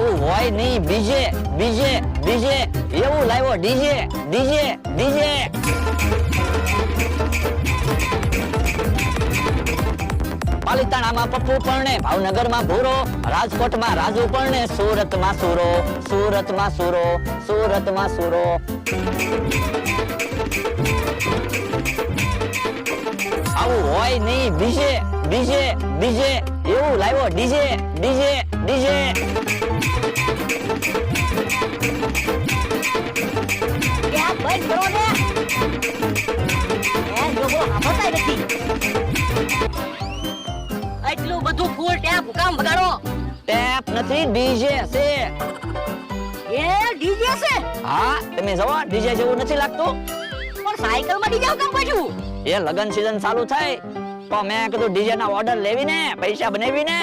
આવું હોય નહીં. બીજે બીજે બીજે. એવું લાવ્યો, ડીજે ડીજે ડીજે. પાલિતાણામાં પપ્પુ પરણે, ભાવનગરમાં ભૂરો, રાજકોટમાં રાજુ પરણે, સુરતમાં સુરો સુરતમાં સુરો સુરતમાં સુરો. આવું હોય નહીં. બીજે બીજે બીજે. એવું લાવ્યો, ડીજે ડીજે ડીજે. ત્યાં બંધ કરો ને એ લોકો સાંભળતા નથી એટલું બધું ફૂલ ટેપ કામ વગાડો. ટેપ નથી ડીજે છે. એ ડીજે છે? હા તમે જવો ડીજે જેવું નથી લાગતું. પણ સાયકલ ડીજે કામ પાછું એ લગન સીઝન ચાલુ થાય. તો મેં કીધું ડીજે ના ઓર્ડર લેવી ને પૈસા બનાવી ને